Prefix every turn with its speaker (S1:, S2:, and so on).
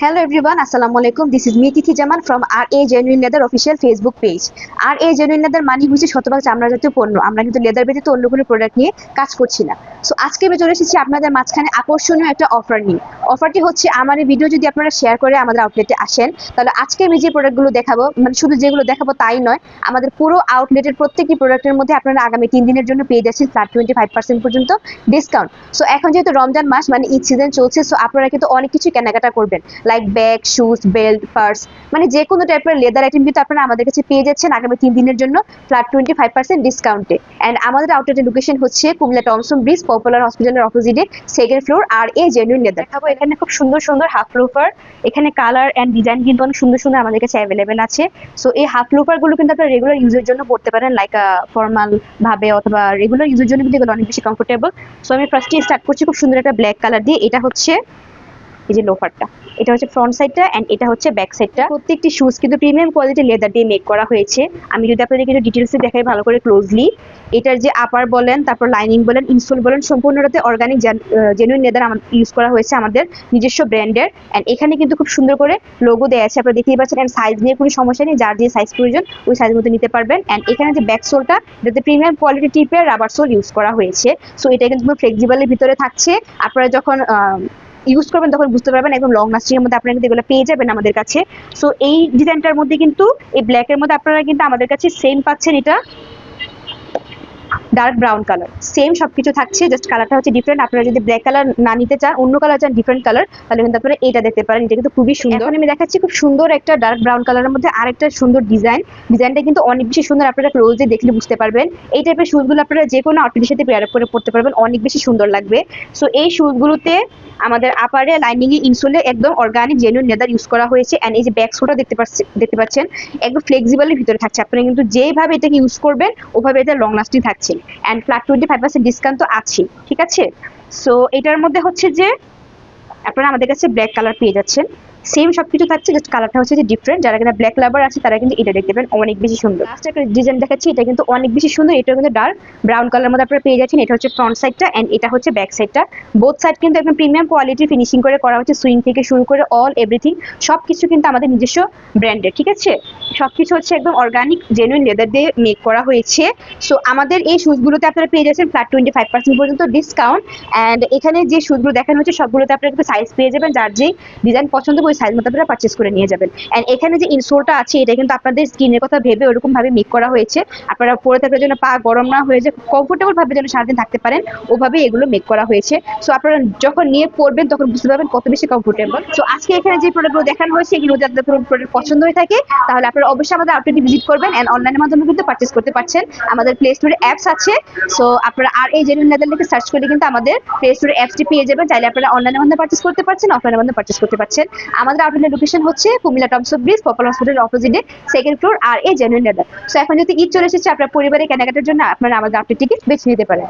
S1: Hello everyone, Assalamu alaikum. This is me Tithi Jaman from RA Genuine Leather official Facebook page. RA Genuine Leather মানে হচ্ছে শতভাগ চামড়া জাতীয় পণ্য। আমরা কিন্তু লেদার ব্যতীত অন্য কোনো প্রোডাক্ট নিয়ে কাজ করছি না। সো আজকে আমি চলে এসেছি আপনাদের মাঝখানে আকর্ষণীয় একটা অফার নিয়ে। অফারটি হচ্ছে আমার এই ভিডিও যদি আপনারা শেয়ার করে আমাদের আউটলেটে আসেন তাহলে আজকে আমি যে প্রোডাক্টগুলো দেখাবো মানে শুধু যেগুলো দেখাবো তাই নয় আমাদের পুরো আউটলেটের প্রত্যেকটি প্রোডাক্টের মধ্যে আপনারা আগামী তিন দিনের জন্য পেয়ে যাচ্ছেন ফ্ল্যাট টোয়েন্টি ফাইভ পার্সেন্ট পর্যন্ত ডিসকাউন্ট সো এখন যেহেতু রমজান মাস মানে ঈদ সিজন চলছে সো আপনারা কিন্তু অনেক কিছু কেনাকাটা করবেন। Like bag shoes belt purse মানে যে কোনো টাইপের লেদার আইটেম কিন্তু আপনারা আমাদের কাছে পেয়ে যাচ্ছেন আগামী তিন দিনের জন্য ফ্ল্যাট টোয়েন্টি ফাইভ পার্সেন্ট ডিসকাউন্টে অ্যান্ড আমাদের আউটলেটের লোকেশন হচ্ছে কুমিল্লা টমসন ব্রিজ পপুলার হসপিটালের অপোজিটে second floor R A genuine leather
S2: দেখাবো, এখানে খুব সুন্দর সুন্দর হাফ লোফার এখানে কালার অ্যান্ড ডিজাইন কিন্তু অনেক সুন্দর সুন্দর আমাদের কাছে অ্যাভেলেবেল আছে। সো এই হাফ লোফারগুলো কিন্তু আপনারা রেগুলার ইউজের জন্য পড়তে পারেন লাইক ফর্মাল ভাবে অথবা রেগুলার ইউজের জন্য কিন্তু এগুলো অনেক বেশি কমফোর্টেবল সো আমি ফার্স্টে স্টার্ট করছি খুব সুন্দর একটা ব্ল্যাক কালার দিয়ে, এটা হচ্ছে এই যে লোফারটা এটা হচ্ছে ফ্রন্ট সাইডটা অ্যান্ড এটা হচ্ছে ব্যাক সাইডটা প্রত্যেকটি শুজ কিন্তু প্রিমিয়াম কোয়ালিটির লেদার দিয়ে মেক করা হয়েছে। আমি যদি আপনাদেরকে একটু ডিটেলসে দেখাই ভালো করে ক্লোজলি এটার যে আপার বলেন, তারপর লাইনিং বলেন ইনসোল বলেন, সম্পূর্ণটাতে অর্গানিক জেনুইন লেদার ইউজ করা হয়েছে আমাদের নিজস্ব ব্র্যান্ডের অ্যান্ড এখানে কিন্তু খুব সুন্দর করে লোগো দেওয়া আছে, আপনারা দেখতেই পাচ্ছেন। অ্যান্ড সাইজ নিয়ে কোনো সমস্যা নেই, যার যে সাইজ প্রয়োজন, ওই সাইজ মতো নিতে পারবেন। অ্যান্ড এখানে যে ব্যাক সোলটা এটাতে প্রিমিয়াম কোয়ালিটি টিপের রাবার সোল ইউজ করা হয়েছে। সো এটা কিন্তু ফ্লেক্সিবলের ভিতরে থাকছে। আপনারা যখন ইউজ করবেন তখন বুঝতে পারবেন একদম লং লাস্টিং এর মধ্যে আপনারা কিন্তু এগুলো পেয়ে যাবেন আমাদের কাছে। সো এই ডিজাইনটার মধ্যে কিন্তু, এই ব্ল্যাক এর মধ্যে আপনারা কিন্তু আমাদের কাছে সেম পাচ্ছেন এটা। ডার্ক ব্রাউন কালার সেম সবকিছু থাকছে জাস্ট কালারটা হচ্ছে ডিফারেন্ট আপনারা যদি ব্ল্যাক কালার না নিতে চান, অন্য কালার চান ডিফারেন্ট কালার তাহলে কিন্তু আপনারা এটা দেখতে পারেন। এটা কিন্তু খুবই সুন্দর। আমি দেখাচ্ছি খুব সুন্দর একটা ডার্ক ব্রাউন কালারের মধ্যে আরেকটা সুন্দর ডিজাইন ডিজাইনটা কিন্তু অনেক বেশি সুন্দর, আপনারা ক্লোজে দেখলে বুঝতে পারবেন। এই টাইপের শুজগুলো আপনারা যে কোনো আউটফিটের সাথে পেয়ার করে পড়তে পারবেন, অনেক বেশি সুন্দর লাগবে। সো এই শুজগুলোতে আমাদের আপারে লাইনিং এ ইনসোলে একদম অর্গানিক জেনুইন লেদার ইউজ করা হয়েছে। এন্ড এই যে ব্যাক সোটা দেখতে পাচ্ছেন দেখতে পাচ্ছেন, একদম ফ্লেক্সিবলের ভিতরে থাকছে। আপনারা কিন্তু যেভাবে এটাকে ইউজ করবেন, ওভাবে এটা লং লাস্টিং থাকছে। And flat twenty five percent discount তো আছে ঠিক আছে? সো এটার মধ্যে হচ্ছে যে আপনারা আমাদের কাছে ব্ল্যাক কালার পেয়ে যাচ্ছেন। সেম সবকিছু থাকছে জাস্ট কালারটা হচ্ছে যে ডিফারেন্ট যারা কিনা ব্ল্যাক লাভার আছে, তারা কিন্তু এটা দেখতে পাবেন অনেক বেশি সুন্দর। লাস্ট একটা ডিজাইন দেখাচ্ছি, এটা কিন্তু অনেক বেশি সুন্দর এটা কিন্তু ডার্ক ব্রাউন কালার মধ্যে আপনারা পেয়ে যাচ্ছেন, এটা হচ্ছে ফ্রন্ট সাইডটা এন্ড এটা হচ্ছে ব্যাক সাইডটা বোথ সাইড কিন্তু একদম প্রিমিয়াম কোয়ালিটি ফিনিশিং করে করা হচ্ছে সুইং থেকে শুরু করে অল এভরিথিং সব কিছু কিন্তু আমাদের নিজস্ব ব্র্যান্ডের ঠিক আছে? সবকিছু হচ্ছে একদম অর্গানিক জেনুইন লেদার দিয়ে মেক করা হয়েছে। সো আমাদের এই শুজগুলোতে আপনারা পেয়ে যাচ্ছেন ফ্ল্যাট টোয়েন্টি ফাইভ পার্সেন্ট পর্যন্ত ডিসকাউন্ট অ্যান্ড এখানে যে শুজগুলো দেখানো হচ্ছে, সবগুলোতে আপনারা কিন্তু সাইজ পেয়ে যাবেন, যার যেই ডিজাইন পছন্দ করে সাইজ মতো আপনারা পারচেস করে নিয়ে যাবেন। অ্যান্ড এখানে যে ইনসোলটা আছে, এটা কিন্তু আপনাদের স্কিনের কথা ভেবে ওরকম ভাবে মেক করা হয়েছে। আপনারা পরে থাকার জন্য পা গরম না হয়ে যে কমফোর্টেবল ভাবে যেন সারাদিন থাকতে পারেন ওভাবেই এগুলো মেক করা হয়েছে। সো আপনারা যখন নিয়ে পড়বেন তখন বুঝতে পারবেন কত বেশি কমফোর্টেবল সো আজকে এখানে যে প্রোডাক্টগুলো দেখানো হয়েছে, এগুলো যদি আপনাদের প্রোডাক্ট পছন্দ হয়ে থাকে, তাহলে আপনারা অবশ্যই আমাদের আউটলেটে ভিজিট করবেন অ্যান্ড অনলাইনের মাধ্যমে কিন্তু পারচেস করতে পারছেন। আমাদের প্লে স্টোরে অ্যাপস আছে। সো আপনারা আর এই জেনুইন লেদার লিখে সার্চ করলে কিন্তু আমাদের প্লে স্টোরে অ্যাপসটি পেয়ে যাবেন। চাইলে আপনারা অনলাইনের মাধ্যমে পারচেস করতে পারছেন অফলাইনের মাধ্যমে পারচেস করতে পারছেন। আমাদের আউটলেট লোকেশন হচ্ছে কুমিল্লা টমসন ব্রিজ, পপুলার হসপিটালের অপোজিটে second floor R A genuine leather so এখন যদি ঈদ চলে এসেছে, আপনার পরিবারের কেনাকাটার জন্য আপনারা আমাদের আউটলেট টিকিট বেছে নিতে পারেন।